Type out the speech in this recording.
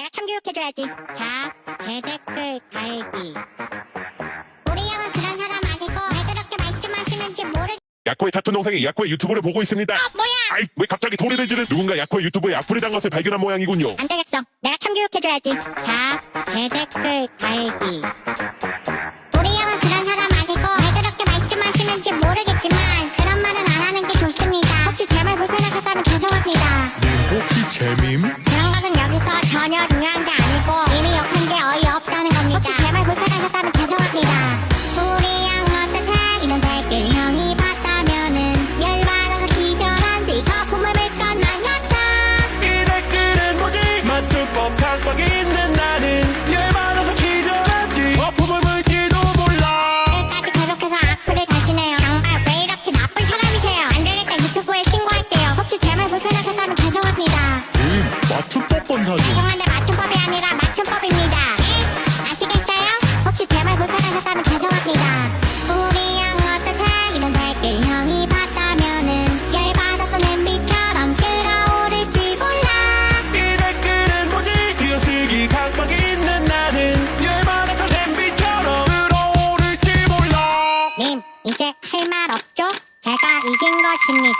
내가 참교육해줘야지. 자, 대댓글 달기. 우리 형은 그런 사람 아니고 왜 그렇게 말씀하시는지 모르. 야코의 타투 동생이 야코의 유튜브를 보고 있습니다. 아, 뭐야? 아이 왜 갑자기 소리를 지르? 누군가 야코의 유튜브에 악플이 단 것을 발견한 모양이군요. 안 되겠어. 내가 참교육해줘야지. 자, 대댓글 달기. 우리 형은 그런 사람 아니고 왜 그렇게 말씀하시는지 모르겠지만 그런 말은 안 하는 게 좋습니다. 혹시 제 말 불편하셨다면 죄송합니다. 님 혹시 재밈? 이제 할 말 없죠? 제가 이긴 것입니다.